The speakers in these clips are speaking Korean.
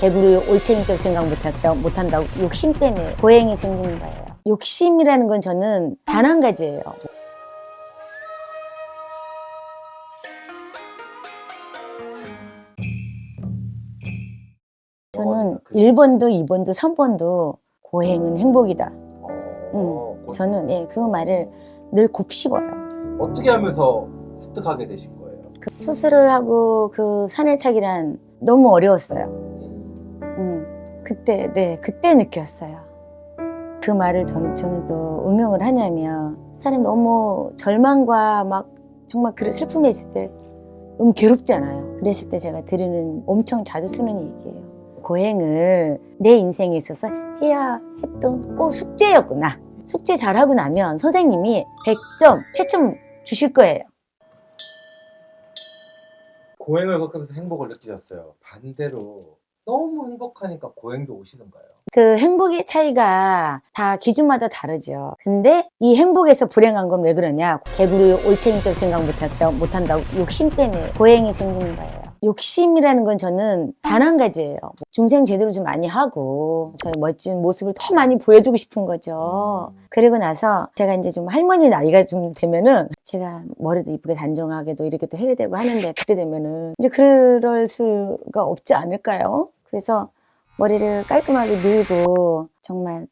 배부르 올챙이적 생각 못한다, 못한다고 욕심 때문에 고행이 생기는 거예요. 욕심이라는 건 저는 단 한 가지예요. 저는 1번도 2번도 3번도 고행은 행복이다. 어, 음, 저는 예, 그 말을 늘 곱씹어요. 어떻게 하면서 습득하게 되신 거예요? 그 수술을 하고 그 산을 타기란 너무 어려웠어요. 음, 음, 그때, 네, 그때 느꼈어요. 그 말을 전, 저는 또 응용을 하냐면, 사람이 너무 절망과 막 정말 그 슬픔에 있을 때 너무 괴롭잖아요. 그랬을 때 제가 들으는 엄청 자주 쓰는 얘기예요. 고행을 내 인생에 있어서 해야 했던 꼭 숙제였구나. 숙제 잘하고 나면 선생님이 100점, 최점 주실 거예요. 고행을 겪으면서 행복을 느끼셨어요. 반대로 너무 행복하니까 고행도 오시는가요? 그 행복의 차이가 다 기준마다 다르죠. 근데 이 행복에서 불행한 건 왜 그러냐? 배부르 올챙이적 생각 못한다, 못한다고 욕심 때문에 고행이 생기는 거예요. 욕심이라는 건 저는 단 한 가지예요. 중생 제대로 좀 많이 하고 저의 멋진 모습을 더 많이 보여주고 싶은 거죠. 그리고 나서 제가 이제 좀 할머니 나이가 좀 되면은 제가 머리도 이쁘게 단정하게도 이렇게 또 해야 되고 하는데 그때 되면은 이제 그럴 수가 없지 않을까요? 그래서 머리를 깔끔하게 밀고 정말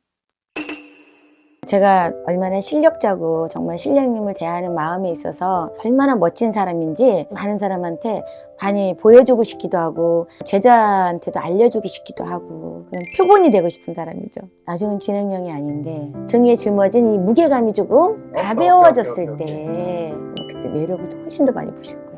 제가 얼마나 실력자고 정말 신령님을 대하는 마음에 있어서 얼마나 멋진 사람인지 많은 사람한테 많이 보여주고 싶기도 하고 제자한테도 알려주고 싶기도 하고 그런 표본이 되고 싶은 사람이죠. 아직은 진행형이 아닌데 등에 짊어진 이 무게감이 조금 오케이, 가벼워졌을 때 그때 매력을 훨씬 더 많이 보실 거예요.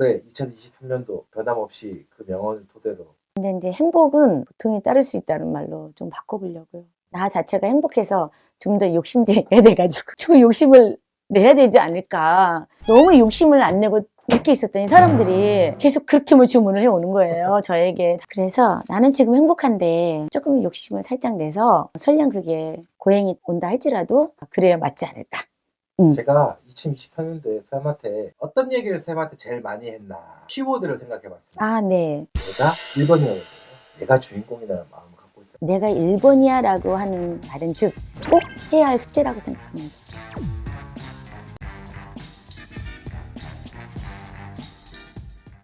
올해 2023년도 변함없이 그 명언을 토대로 근데 이제 행복은 보통이 따를 수 있다는 말로 좀 바꿔보려고요. 나 자체가 행복해서 좀 더 욕심쟁이가 돼가지고 좀 욕심을 내야 되지 않을까. 너무 욕심을 안 내고 이렇게 있었더니 사람들이 계속 그렇게 뭐 주문을 해오는 거예요, 저에게. 그래서 나는 지금 행복한데 조금 욕심을 살짝 내서 설령 그게 고행이 온다 할지라도 그래야 맞지 않을까. 음. 제가 2023년도에 쌤한테 어떤 얘기를 쌤한테 제일 많이 했나 키워드를 생각해봤습니다. 아, 네. 내가 1번이거든요. 내가 주인공이라는 마음을 갖고 있어요. 내가 1번이야 라고 하는 말은 즉 꼭 해야 할 숙제라고 생각합니다.